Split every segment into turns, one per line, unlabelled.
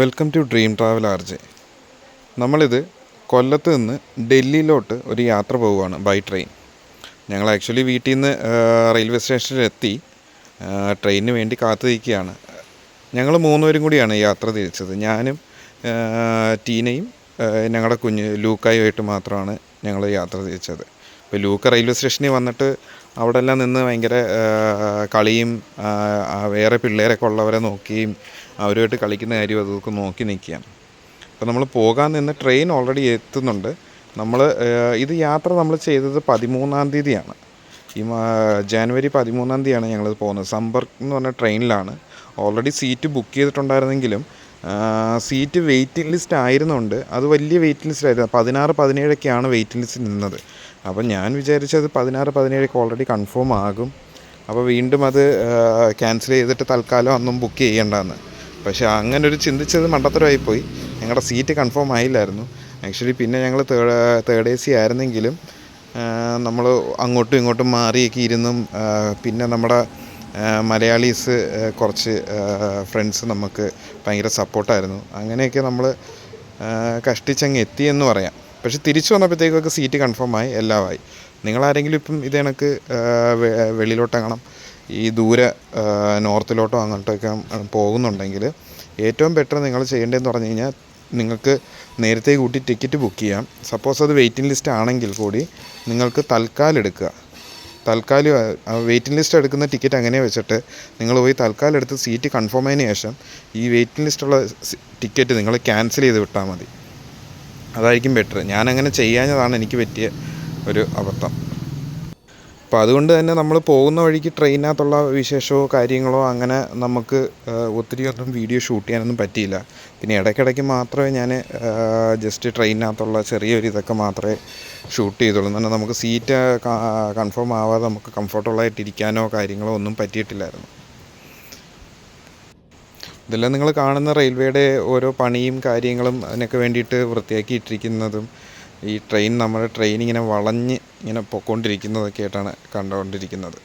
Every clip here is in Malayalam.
Welcome to dream travel R J നമ്മളിത് കൊല്ലത്ത് നിന്ന് ഡൽഹിയിലോട്ട് ഒരു യാത്ര പോവുകയാണ് ബൈ ട്രെയിൻ ഞങ്ങൾ ആക്ച്വലി വീട്ടിൽ നിന്ന് റെയിൽവേ സ്റ്റേഷനിലെത്തി ട്രെയിനിന് വേണ്ടി കാത്തു നിൽക്കുകയാണ്. ഞങ്ങൾ മൂന്നുപേരും കൂടിയാണ് യാത്ര തിരിച്ചത്. ഞാനും ടീനയും ഞങ്ങളുടെ കുഞ്ഞ് ലൂക്കായുമായിട്ട് മാത്രമാണ് ഞങ്ങൾ യാത്ര തിരിച്ചത്. ഇപ്പോൾ ലൂക്ക റെയിൽവേ സ്റ്റേഷനിൽ വന്നിട്ട് അവിടെ എല്ലാം നിന്ന് ഭയങ്കര കളിയും വേറെ പിള്ളേരൊക്കെ ഉള്ളവരെ നോക്കിയും അവരുമായിട്ട് കളിക്കുന്ന കാര്യം അതൊക്കെ നോക്കി നിൽക്കുകയാണ് അപ്പോൾ നമ്മൾ പോകാൻ നിന്ന് ട്രെയിൻ ഓൾറെഡി എത്തുന്നുണ്ട്. നമ്മൾ ഇത് യാത്ര നമ്മൾ ചെയ്തത് പതിമൂന്നാം തീയതിയാണ്. ഈ ജനുവരി പതിമൂന്നാം തീയതിയാണ് ഞങ്ങൾ പോകുന്നത്. സമ്പർക്ക് എന്ന് പറഞ്ഞ ട്രെയിനിലാണ് ഓൾറെഡി സീറ്റ് ബുക്ക് ചെയ്തിട്ടുണ്ടായിരുന്നെങ്കിലും സീറ്റ് വെയിറ്റിംഗ് ലിസ്റ്റ് ആയിരുന്നുണ്ട്. അത് വലിയ വെയിറ്റിംഗ് ലിസ്റ്റ് ആയിരുന്നു. പതിനാറ് പതിനേഴൊക്കെയാണ് വെയിറ്റിംഗ് ലിസ്റ്റ് നിന്നത്. അപ്പോൾ ഞാൻ വിചാരിച്ചത് പതിനാറ് പതിനേഴൊക്കെ ഓൾറെഡി കൺഫേം ആകും. അപ്പോൾ വീണ്ടും അത് ക്യാൻസൽ ചെയ്തിട്ട് തൽക്കാലം അന്നും ബുക്ക് ചെയ്യേണ്ടെന്ന് പക്ഷേ അങ്ങനെ ഒരു ചിന്തിച്ചത് മണ്ടത്തരമായിപ്പോയി. ഞങ്ങളുടെ സീറ്റ് കൺഫേം ആയില്ലായിരുന്നു. ആക്ച്വലി പിന്നെ ഞങ്ങൾ തേർഡ് തേർഡ് എ സി ആയിരുന്നെങ്കിലും നമ്മൾ അങ്ങോട്ടും ഇങ്ങോട്ടും മാറിയൊക്കെ ഇരുന്നും. പിന്നെ നമ്മുടെ മലയാളീസ് കുറച്ച് ഫ്രണ്ട്സ് നമുക്ക് ഭയങ്കര സപ്പോർട്ടായിരുന്നു. അങ്ങനെയൊക്കെ നമ്മൾ കഷ്ടിച്ചങ്ങ് എത്തിയെന്ന് പറയാം. പക്ഷെ തിരിച്ചു വന്നപ്പോഴത്തേക്കൊക്കെ സീറ്റ് കൺഫേം ആയി എല്ലാമായി. നിങ്ങളാരെങ്കിലും ഇപ്പം ഇത് വെ- വെളിയിലോട്ടെങ്ങണം ഈ ദൂരെ നോർത്തിലോട്ടോ അങ്ങോട്ടൊക്കെ പോകുന്നുണ്ടെങ്കിൽ ഏറ്റവും ബെറ്റർ നിങ്ങൾ ചെയ്യേണ്ടതെന്ന് പറഞ്ഞു കഴിഞ്ഞാൽ നിങ്ങൾക്ക് നേരത്തെ കൂട്ടി ടിക്കറ്റ് ബുക്ക് ചെയ്യാം. സപ്പോസ് അത് വെയിറ്റിംഗ് ലിസ്റ്റ് ആണെങ്കിൽ കൂടി നിങ്ങൾക്ക് തൽക്കാലം എടുക്കുക. തൽക്കാലം വെയിറ്റിംഗ് ലിസ്റ്റ് എടുക്കുന്ന ടിക്കറ്റ് അങ്ങനെ വെച്ചിട്ട് നിങ്ങൾ പോയി തൽക്കാലം എടുത്ത് സീറ്റ് കൺഫേം ആയതിനു ശേഷം ഈ വെയിറ്റിംഗ് ലിസ്റ്റുള്ള ടിക്കറ്റ് നിങ്ങൾ ക്യാൻസൽ ചെയ്ത് വിട്ടാൽ മതി. അതായിരിക്കും ബെറ്റർ ഞാനങ്ങനെ ചെയ്യാഞ്ഞതാണ് എനിക്ക് പറ്റിയ ഒരു അബദ്ധം. അപ്പോൾ അതുകൊണ്ട് തന്നെ നമ്മൾ പോകുന്ന വഴിക്ക് ട്രെയിനകത്തുള്ള വിശേഷമോ കാര്യങ്ങളോ അങ്ങനെ നമുക്ക് ഒത്തിരി ഒന്നും വീഡിയോ ഷൂട്ട് ചെയ്യാനൊന്നും പറ്റിയില്ല. പിന്നെ ഇടയ്ക്കിടയ്ക്ക് മാത്രമേ ഞാൻ ജസ്റ്റ് ട്രെയിനകത്തുള്ള ചെറിയൊരു ഇതൊക്കെ മാത്രമേ ഷൂട്ട് ചെയ്തുള്ളൂ. എന്നാൽ നമുക്ക് സീറ്റ് കൺഫേം ആവാതെ നമുക്ക് കംഫർട്ടബിളായിട്ട് ഇരിക്കാനോ കാര്യങ്ങളോ ഒന്നും പറ്റിയിട്ടില്ലായിരുന്നു. ഇതെല്ലാം നിങ്ങൾ കാണുന്ന റെയിൽവേയുടെ ഓരോ പണിയും കാര്യങ്ങളും അതിനൊക്കെ വേണ്ടിയിട്ട് വൃത്തിയാക്കി ഇട്ടിരിക്കുന്നതും ഈ ട്രെയിൻ നമ്മുടെ ട്രെയിൻ ഇങ്ങനെ വളഞ്ഞ് ഇങ്ങനെ പൊക്കോണ്ടിരിക്കുന്നതൊക്കെ ആയിട്ടാണ് കണ്ടുകൊണ്ടിരിക്കുന്നത്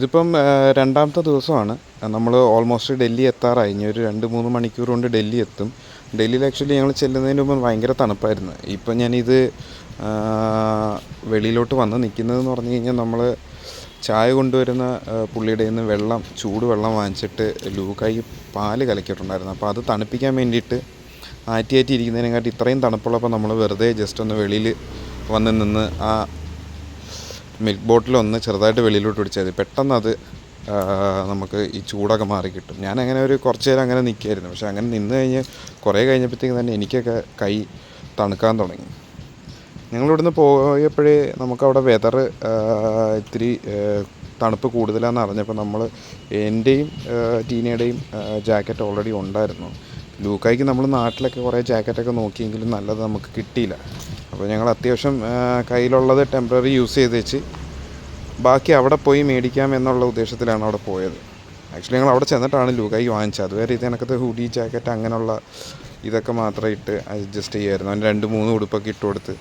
ഇതിപ്പം രണ്ടാമത്തെ ദിവസമാണ്. നമ്മൾ ഓൾമോസ്റ്റ് ഡൽഹി എത്താറായി. ഇനി ഒരു രണ്ട് മൂന്ന് മണിക്കൂർ കൊണ്ട് ഡൽഹി എത്തും. ഡൽഹിയിൽ ആക്ച്വലി ഞങ്ങൾ ചെല്ലുന്നതിന് മുമ്പ് ഭയങ്കര തണുപ്പായിരുന്നു. ഇപ്പം ഞാനിത് വെളിയിലോട്ട് വന്ന് നിൽക്കുന്നതെന്ന് പറഞ്ഞു കഴിഞ്ഞാൽ നമ്മൾ ചായ കൊണ്ടുവരുന്ന പുള്ളിയുടെ നിന്ന് വെള്ളം ചൂട് വെള്ളം വാങ്ങിച്ചിട്ട് ലൂക്കായി പാൽ കലക്കിയിട്ടുണ്ടായിരുന്നു. അപ്പോൾ അത് തണുപ്പിക്കാൻ വേണ്ടിയിട്ട് ആറ്റി ആറ്റി ഇരിക്കുന്നതിനെക്കാട്ടി ഇത്രയും തണുപ്പുള്ളപ്പോൾ നമ്മൾ വെറുതെ ജസ്റ്റ് ഒന്ന് വെളിയിൽ വന്ന് നിന്ന് ആ മിൽക്ക് ബോട്ടിൽ ഒന്ന് ചെറുതായിട്ട് വെളിയിലോട്ട് പിടിച്ചാൽ മതി. പെട്ടെന്ന് അത് നമുക്ക് ഈ ചൂടൊക്കെ മാറി കിട്ടും. ഞാൻ അങ്ങനെ ഒരു കുറച്ച് നേരം അങ്ങനെ നിൽക്കുമായിരുന്നു പക്ഷെ അങ്ങനെ നിന്ന് കഴിഞ്ഞ് കുറേ കഴിഞ്ഞപ്പോഴത്തേക്കും തന്നെ എനിക്കൊക്കെ കൈ തണുക്കാൻ തുടങ്ങി. ഞങ്ങളിവിടുന്ന് പോയപ്പോഴേ നമുക്കവിടെ വെതർ ഇത്തിരി തണുപ്പ് കൂടുതലാണെന്ന് അറിഞ്ഞപ്പോൾ നമ്മൾ എന്റെയും ടീനയുടെയും ജാക്കറ്റ് ഓൾറെഡി ഉണ്ടായിരുന്നു. ലൂക്കായ്ക്ക് നമ്മൾ നാട്ടിലൊക്കെ കുറേ ജാക്കറ്റൊക്കെ നോക്കിയെങ്കിലും നല്ലത് നമുക്ക് കിട്ടിയില്ല. അപ്പോൾ ഞങ്ങൾ അത്യാവശ്യം കയ്യിലുള്ളത് ടെമ്പററി യൂസ് ചെയ്ത് വെച്ച് ബാക്കി അവിടെ പോയി മേടിക്കാം എന്നുള്ള ഉദ്ദേശത്തിലാണ് അവിടെ പോയത്. ആക്ച്വലി ഞങ്ങൾ അവിടെ ചെന്നിട്ടാണ് ലൂക്കായി വാങ്ങിച്ചത്. അതുവരെ ഇത് എനിക്കത് ഹുഡി ജാക്കറ്റ് അങ്ങനെയുള്ള ഇതൊക്കെ മാത്രം ഇട്ട് അഡ്ജസ്റ്റ് ചെയ്യുമായിരുന്നു അവന് രണ്ട് മൂന്ന് ഉടുപ്പൊക്കെ ഇട്ട് കൊടുത്ത്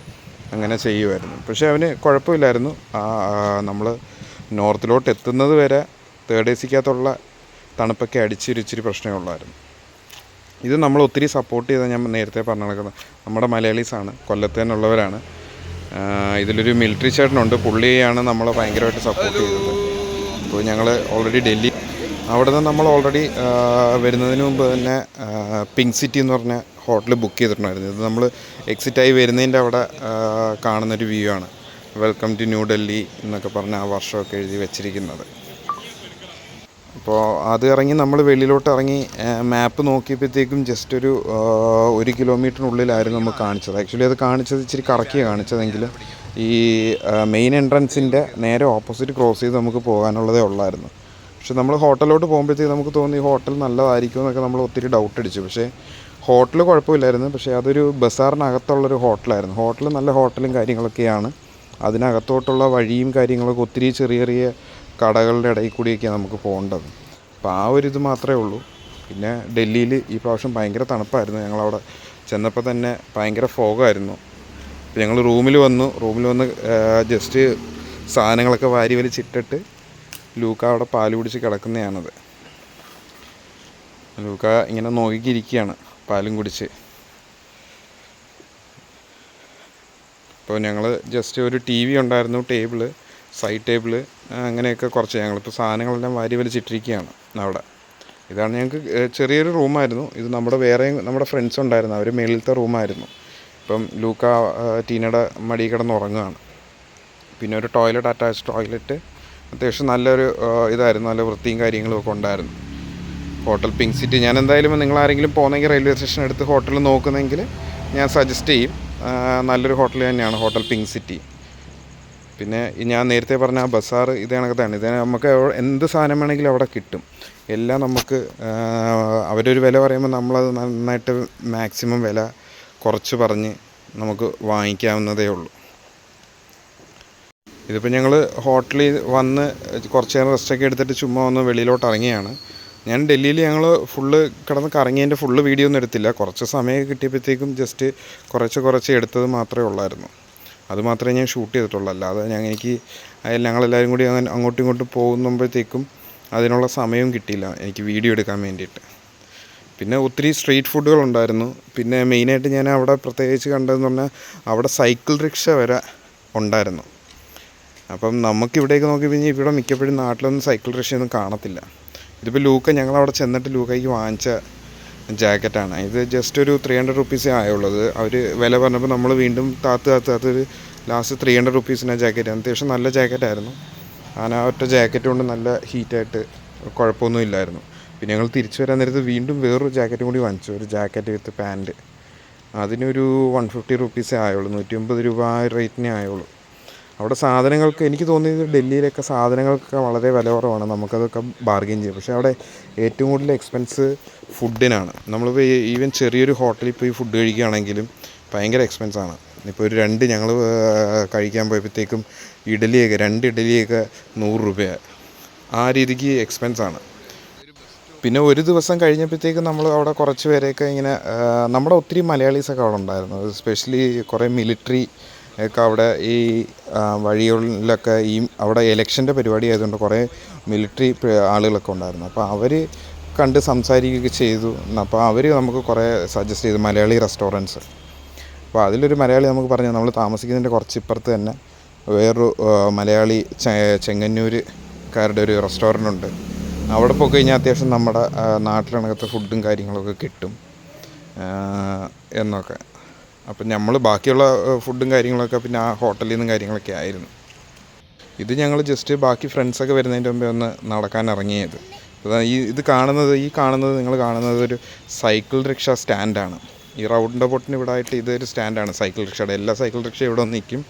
അങ്ങനെ ചെയ്യുമായിരുന്നു പക്ഷേ അവന് കുഴപ്പമില്ലായിരുന്നു. നമ്മൾ നോർത്തിലോട്ട് എത്തുന്നത് വരെ തേർഡ് എ സിക്കകത്തുള്ള തണുപ്പൊക്കെ അടിച്ചിരിച്ചിരി പ്രശ്നമേ ഉള്ളായിരുന്നു. ഇത് നമ്മൾ ഒത്തിരി സപ്പോർട്ട് ചെയ്ത ഞാൻ നേരത്തെ പറഞ്ഞ നടക്കുന്നത് നമ്മുടെ മലയാളീസാണ് കൊല്ലത്ത് തന്നെ ഉള്ളവരാണ്. ഇതിലൊരു മിലിറ്ററി ചേട്ടനുണ്ട് പുള്ളിയാണ് നമ്മളെ ഭയങ്കരമായിട്ട് സപ്പോർട്ട് ചെയ്തത്. അപ്പോൾ ഞങ്ങൾ ഓൾറെഡി ഡൽഹി അവിടെ നിന്ന് നമ്മൾ ഓൾറെഡി വരുന്നതിന് മുമ്പ് തന്നെ പിങ്ക് സിറ്റി എന്ന് പറഞ്ഞ ഹോട്ടൽ ബുക്ക് ചെയ്തിട്ടുണ്ടായിരുന്നു. ഇത് നമ്മൾ എക്സിറ്റായി വരുന്നതിന്റെ അവിടെ കാണുന്നൊരു വ്യൂ ആണ്. വെൽക്കം ടു ന്യൂ ഡൽഹി എന്നൊക്കെ പറഞ്ഞ ആ വർഷമൊക്കെ എഴുതി വെച്ചിരിക്കുന്നത്. അപ്പോൾ അത് ഇറങ്ങി നമ്മൾ വെളിയിലോട്ട് ഇറങ്ങി മാപ്പ് നോക്കിയപ്പോഴത്തേക്കും ജസ്റ്റ് ഒരു ഒരു കിലോമീറ്ററിനുള്ളിലായിരുന്നു നമുക്ക് കാണിച്ചത്. ആക്ച്വലി അത് കാണിച്ചത് ഇച്ചിരി കറക്കിയാണ് കാണിച്ചതെങ്കിൽ ഈ മെയിൻ എൻട്രൻസിന്റെ നേരെ ഓപ്പോസിറ്റ് ക്രോസ് ചെയ്ത് നമുക്ക് പോകാനുള്ളതേ ഉള്ളായിരുന്നു. പക്ഷെ നമ്മൾ ഹോട്ടലിലോട്ട് പോകുമ്പോഴത്തേക്ക് നമുക്ക് തോന്നി ഹോട്ടൽ നല്ലതായിരിക്കും എന്നൊക്കെ നമ്മൾ ഒത്തിരി ഡൗട്ട് അടിച്ചു. പക്ഷേ ഹോട്ടൽ കുഴപ്പമില്ലായിരുന്നു. പക്ഷേ അതൊരു ബസാറിനകത്തുള്ളൊരു ഹോട്ടലായിരുന്നു. ഹോട്ടൽ നല്ല ഹോട്ടലും കാര്യങ്ങളൊക്കെയാണ്. അതിനകത്തോട്ടുള്ള വഴിയും കാര്യങ്ങളൊക്കെ ഒത്തിരി ചെറിയ ചെറിയ കടകളുടെ ഇടയിൽ കൂടിയൊക്കെയാണ് നമുക്ക് പോകേണ്ടത്. അപ്പോൾ ആ ഒരു ഇത് മാത്രമേ ഉള്ളൂ. പിന്നെ ഡൽഹിയിൽ ഈ പ്രാവശ്യം ഭയങ്കര തണുപ്പായിരുന്നു. ഞങ്ങളവിടെ ചെന്നപ്പോൾ തന്നെ ഭയങ്കര ഫോഗായിരുന്നു. ഞങ്ങൾ റൂമിൽ വന്നു. റൂമിൽ വന്ന് ജസ്റ്റ് സാധനങ്ങളൊക്കെ വാരി വലിച്ചിട്ടിട്ട് ലൂക്ക അവിടെ പാൽ കുടിച്ച് കിടക്കുന്നതാണത്. ലൂക്ക ഇങ്ങനെ നോക്കിയിരിക്കുകയാണ് പാലും കുടിച്ച്. അപ്പോൾ ഞങ്ങൾ ജസ്റ്റ് ഒരു ടി വി ഉണ്ടായിരുന്നു ടേബിൾ സൈഡ് ടേബിൾ. അങ്ങനെയൊക്കെ കുറച്ച് ഞങ്ങളിപ്പോൾ സാധനങ്ങളെല്ലാം വാരി വലിച്ചിട്ടിരിക്കുകയാണ് അവിടെ. ഇതാണ് ഞങ്ങൾക്ക് ചെറിയൊരു റൂമായിരുന്നു. ഇത് നമ്മുടെ വേറെ നമ്മുടെ ഫ്രണ്ട്സ് ഉണ്ടായിരുന്നു. അവർ മേളിലത്തെ റൂമായിരുന്നു. ഇപ്പം ലൂക്ക ടീനയുടെ മടി കിടന്ന് ഉറങ്ങുകയാണ്. പിന്നെ ഒരു ടോയ്ലറ്റ് അറ്റാച്ച് ടോയ്ലറ്റ് അത്യാവശ്യം നല്ലൊരു ഇതായിരുന്നു. നല്ല വൃത്തിയും കാര്യങ്ങളും ഒക്കെ ഉണ്ടായിരുന്നു. Hotel pink city. ഞാൻ എന്തായാലും നിങ്ങൾ ആരെങ്കിലും പോകുന്നെങ്കിൽ റെയിൽവേ സ്റ്റേഷൻ എടുത്ത് ഹോട്ടൽ നോക്കുന്നെങ്കിൽ ഞാൻ സജസ്റ്റ് ചെയ്യും. നല്ലൊരു ഹോട്ടൽ തന്നെയാണ് ഹോട്ടൽ പിങ്ക് സിറ്റി. പിന്നെ ഞാൻ നേരത്തെ പറഞ്ഞ ആ ബസാർ ഇത് കണക്കത്താണ്. ഇത് നമുക്ക് എന്ത് സാധനം വേണമെങ്കിലും അവിടെ കിട്ടും. എല്ലാം നമുക്ക് അവരൊരു വില പറയുമ്പോൾ നമ്മളത് നന്നായിട്ട് മാക്സിമം വില കുറച്ച് പറഞ്ഞ് നമുക്ക് വാങ്ങിക്കാവുന്നതേ ഉള്ളൂ. ഇതിപ്പോൾ ഞങ്ങൾ ഹോട്ടലിൽ വന്ന് കുറച്ച് നേരം റെസ്റ്റൊക്കെ എടുത്തിട്ട് ചുമ്മാ ഒന്ന് വെളിയിലോട്ട് ഇറങ്ങിയാണ്. ഞാൻ ഡൽഹിയിൽ ഞങ്ങൾ ഫുള്ള് കിടന്ന് കറങ്ങിയതിന്റെ ഫുള്ള് വീഡിയോ ഒന്നും എടുത്തില്ല. കുറച്ച് സമയം കിട്ടിയപ്പോഴത്തേക്കും ജസ്റ്റ് കുറച്ച് കുറച്ച് എടുത്തത് മാത്രമേ ഉള്ളായിരുന്നു. അത് മാത്രമേ ഞാൻ ഷൂട്ട് ചെയ്തിട്ടുള്ളൂ. അല്ലാതെ ഞാൻ എനിക്ക് ഞങ്ങളെല്ലാവരും കൂടി അങ്ങനെ അങ്ങോട്ടും ഇങ്ങോട്ടും പോകുമ്പോഴത്തേക്കും അതിനുള്ള സമയവും കിട്ടിയില്ല. എനിക്ക് വീഡിയോ എടുക്കാൻ വേണ്ടിയിട്ട്. പിന്നെ ഒത്തിരി സ്ട്രീറ്റ് ഫുഡുകൾ ഉണ്ടായിരുന്നു. പിന്നെ മെയിനായിട്ട് ഞാൻ അവിടെ പ്രത്യേകിച്ച് കണ്ടതെന്ന് പറഞ്ഞാൽ അവിടെ സൈക്കിൾ റിക്ഷ വരെ ഉണ്ടായിരുന്നു. അപ്പം നമുക്ക് ഇവിടേക്ക് നോക്കി കഴിഞ്ഞാൽ ഇവിടെ മിക്കപ്പോഴും നാട്ടിലൊന്നും സൈക്കിൾ റിക്ഷയൊന്നും കാണത്തില്ല. ഇതിപ്പോൾ ലൂക്ക ഞങ്ങളവിടെ ചെന്നിട്ട് ലൂക്കയ്ക്ക് വാങ്ങിച്ച ജാക്കറ്റാണ്. ഇത് ജസ്റ്റ് ഒരു ത്രീ ഹൺഡ്രഡ് റുപ്പീസേ ആയുള്ളത്. അവർ വില പറഞ്ഞപ്പോൾ നമ്മൾ വീണ്ടും താത്ത് താത്ത് താത്ത് ഒരു ലാസ്റ്റ് ത്രീ ഹൺഡ്രഡ് റുപ്പീസിന് ജാക്കറ്റ് അത്യാവശ്യം നല്ല ജാക്കറ്റായിരുന്നു ഞാൻ ആ ഒറ്റ ജാക്കറ്റ് കൊണ്ട് നല്ല ഹീറ്റായിട്ട് കുഴപ്പമൊന്നും ഇല്ലായിരുന്നു. പിന്നെ ഞങ്ങൾ തിരിച്ചു വരാൻ നേരത്ത് വീണ്ടും വേറൊരു ജാക്കറ്റും കൂടി വാങ്ങിച്ചു. ഒരു ജാക്കറ്റ് വിത്ത് പാന്റ് അതിനൊരു വൺ ഫിഫ്റ്റി റുപ്പീസേ ആയുള്ളൂ. നൂറ്റി അമ്പത് രൂപ റേറ്റിനേ ആയുള്ളൂ. അവിടെ സാധനങ്ങൾക്ക് എനിക്ക് തോന്നിയത് ഡൽഹിയിലൊക്കെ സാധനങ്ങൾക്ക് വളരെ വില കുറവാണ്. നമുക്കതൊക്കെ ബാർഗെയിൻ ചെയ്യും. പക്ഷേ അവിടെ ഏറ്റവും കൂടുതൽ എക്സ്പെൻസ് ഫുഡിനാണ് നമ്മളിപ്പോൾ ഈവൻ ചെറിയൊരു ഹോട്ടലിൽ പോയി ഫുഡ് കഴിക്കുകയാണെങ്കിലും ഭയങ്കര എക്സ്പെൻസാണ് ഇപ്പോൾ ഒരു രണ്ട് ഞങ്ങൾ കഴിക്കാൻ പോയപ്പോഴത്തേക്കും ഇഡലിയൊക്കെ രണ്ട് ഇഡലിയൊക്കെ നൂറ് രൂപ ആ രീതിക്ക് എക്സ്പെൻസാണ് പിന്നെ ഒരു ദിവസം കഴിഞ്ഞപ്പോഴത്തേക്കും നമ്മൾ അവിടെ കുറച്ച് പേരെയൊക്കെ ഇങ്ങനെ നമ്മുടെ ഒത്തിരി മലയാളീസൊക്കെ അവിടെ ഉണ്ടായിരുന്നു. സ്പെഷ്യലി കുറേ മിലിറ്ററി ഒക്കെ അവിടെ ഈ വഴികളിലൊക്കെ ഈ അവിടെ ഇലക്ഷന്റെ പരിപാടി ആയതുകൊണ്ട് കുറേ മിലിറ്ററി ആളുകളൊക്കെ ഉണ്ടായിരുന്നു. അപ്പോൾ അവർ കണ്ട് സംസാരിക്കുകയൊക്കെ ചെയ്തു. അപ്പോൾ അവർ നമുക്ക് കുറേ സജസ്റ്റ് ചെയ്തു മലയാളി റെസ്റ്റോറന്റ്സ് അപ്പോൾ അതിലൊരു മലയാളി നമുക്ക് പറഞ്ഞു നമ്മൾ താമസിക്കുന്നതിന്റെ കുറച്ച് ഇപ്പുറത്ത് തന്നെ വേറൊരു മലയാളി ചെങ്ങന്നൂരുകാരുടെ ഒരു റെസ്റ്റോറന്റ് ഉണ്ട്. അവിടെ പോയി കഴിഞ്ഞാൽ അത്യാവശ്യം നമ്മുടെ നാട്ടിലണക്കത്തെ ഫുഡും കാര്യങ്ങളൊക്കെ കിട്ടും. എന്നൊക്കെ. അപ്പം നമ്മൾ ബാക്കിയുള്ള ഫുഡും കാര്യങ്ങളൊക്കെ പിന്നെ ആ ഹോട്ടലിൽ നിന്നും കാര്യങ്ങളൊക്കെ ആയിരുന്നു. ഇത് ഞങ്ങൾ ജസ്റ്റ് ബാക്കി ഫ്രണ്ട്സൊക്കെ വരുന്നതിന്റെ മുമ്പേ ഒന്ന് നടക്കാൻ ഇറങ്ങിയത്. ഈ ഇത് കാണുന്നത് ഈ കാണുന്നത് നിങ്ങൾ കാണുന്നത് ഒരു സൈക്കിൾ റിക്ഷ സ്റ്റാൻഡാണ് ഈ റൗണ്ട് ബോട്ടിന് ഇവിടെ ആയിട്ട് ഇതൊരു സ്റ്റാൻഡാണ് സൈക്കിൾ റിക്ഷയുടെ എല്ലാ സൈക്കിൾ റിക്ഷ ഇവിടെ നിൽക്കും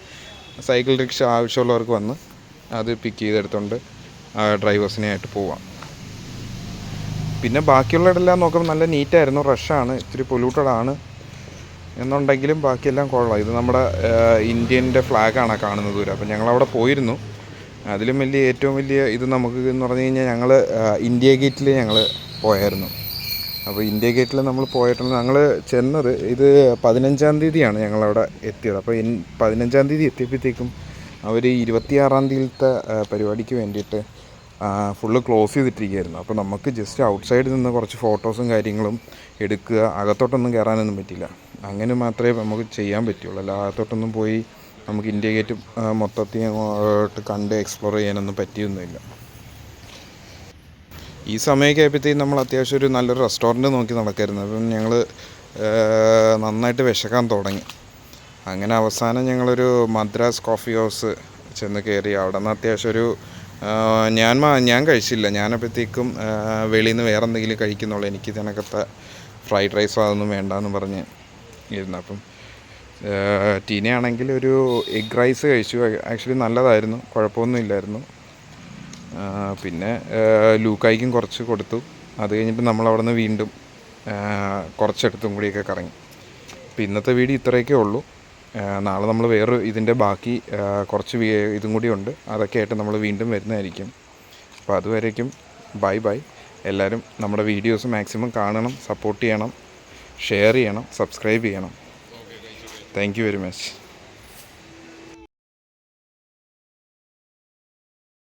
സൈക്കിൾ റിക്ഷ ആവശ്യമുള്ളവർക്ക് വന്ന് അത് പിക്ക് ചെയ്തെടുത്തുകൊണ്ട് ഡ്രൈവേഴ്സിനെ ആയിട്ട് പോവാം. പിന്നെ ബാക്കിയുള്ളതെല്ലാം നോക്കുമ്പോൾ നല്ല നീറ്റായിരുന്നു റഷാണ് ഇത്തിരി പൊല്യൂട്ടഡാണ് എന്നുണ്ടെങ്കിലും ബാക്കിയെല്ലാം കൊള്ളാം. ഇത് നമ്മുടെ ഇന്ത്യന്റെ ഫ്ലാഗാണ് കാണുന്നത് ദൂരം. അപ്പം ഞങ്ങളവിടെ പോയിരുന്നു. അതിലും വലിയ ഏറ്റവും വലിയ ഇത് നമുക്ക് എന്ന് പറഞ്ഞു കഴിഞ്ഞാൽ ഞങ്ങൾ ഇന്ത്യ ഗേറ്റിൽ ഞങ്ങൾ പോയായിരുന്നു. അപ്പോൾ ഇന്ത്യ ഗേറ്റിൽ നമ്മൾ പോയിട്ടുണ്ട് ഞങ്ങൾ ചെന്നത് ഇത് പതിനഞ്ചാം തീയതിയാണ് ഞങ്ങളവിടെ എത്തിയത്. അപ്പോൾ പതിനഞ്ചാം തീയതി എത്തിയപ്പോഴത്തേക്കും അവർ ഇരുപത്തിയാറാം തീയതിയിലത്തെ പരിപാടിക്ക് വേണ്ടിയിട്ട് ഫുള്ള് ക്ലോസ് ചെയ്തിട്ടിരിക്കുകയായിരുന്നു. അപ്പോൾ നമുക്ക് ജസ്റ്റ് ഔട്ട്സൈഡിൽ നിന്ന് കുറച്ച് ഫോട്ടോസും കാര്യങ്ങളും എടുക്കുക അകത്തോട്ടൊന്നും കയറാനൊന്നും പറ്റില്ല അങ്ങനെ മാത്രമേ നമുക്ക് ചെയ്യാൻ പറ്റുള്ളൂ. അല്ലാത്തോട്ടൊന്നും പോയി നമുക്ക് ഇന്ത്യ ഗേറ്റ് മൊത്തത്തിൽ അങ്ങോട്ട് കണ്ട് എക്സ്പ്ലോർ ചെയ്യാനൊന്നും പറ്റിയൊന്നുമില്ല. ഈ സമയമൊക്കെ ആയപ്പോഴത്തേക്കും നമ്മൾ അത്യാവശ്യം ഒരു നല്ലൊരു റെസ്റ്റോറന്റ് നോക്കി നടക്കായിരുന്നു. അപ്പം ഞങ്ങൾ നന്നായിട്ട് വിശക്കാൻ തുടങ്ങി. അങ്ങനെ അവസാനം ഞങ്ങളൊരു മദ്രാസ് കോഫി ഹൗസ് ചെന്ന് കയറി അവിടെ നിന്ന് അത്യാവശ്യം ഒരു ഞാൻ ഞാൻ കഴിച്ചില്ല. ഞാനപ്പോഴത്തേക്കും വെളിയിൽ നിന്ന് വേറെ എന്തെങ്കിലും കഴിക്കുന്നുള്ളൂ. എനിക്ക് ഇതിനകത്തെ ഫ്രൈഡ് റൈസോ അതൊന്നും വേണ്ടെന്ന് പറഞ്ഞ് ഇരുന്നു അപ്പം ടീനയാണെങ്കിൽ ഒരു എഗ് റൈസ് കഴിച്ചു. ആക്ച്വലി നല്ലതായിരുന്നു. കുഴപ്പമൊന്നുമില്ലായിരുന്നു ഇല്ലായിരുന്നു. പിന്നെ ലൂക്കായിക്കും കുറച്ച് കൊടുത്തു. അത് കഴിഞ്ഞിട്ട് നമ്മൾ അവിടെ നിന്ന് വീണ്ടും കുറച്ചെടുത്തും കൂടിയൊക്കെ കറങ്ങി. അപ്പോൾ ഇന്നത്തെ വീഡിയോ ഇത്രയൊക്കെ ഉള്ളൂ. നാളെ നമ്മൾ വേറെ ഇതിന്റെ ബാക്കി കുറച്ച് ഇതും കൂടി ഉണ്ട്. അതൊക്കെ ആയിട്ട് നമ്മൾ വീണ്ടും വരുന്നതായിരിക്കും. അപ്പോൾ അതുവരേക്കും ബൈ ബൈ. എല്ലാവരും നമ്മുടെ വീഡിയോസ് മാക്സിമം കാണണം സപ്പോർട്ട് ചെയ്യണം. ഷെയർ ചെയ്യണം സബ്സ്ക്രൈബ് ചെയ്യണം. Thank very much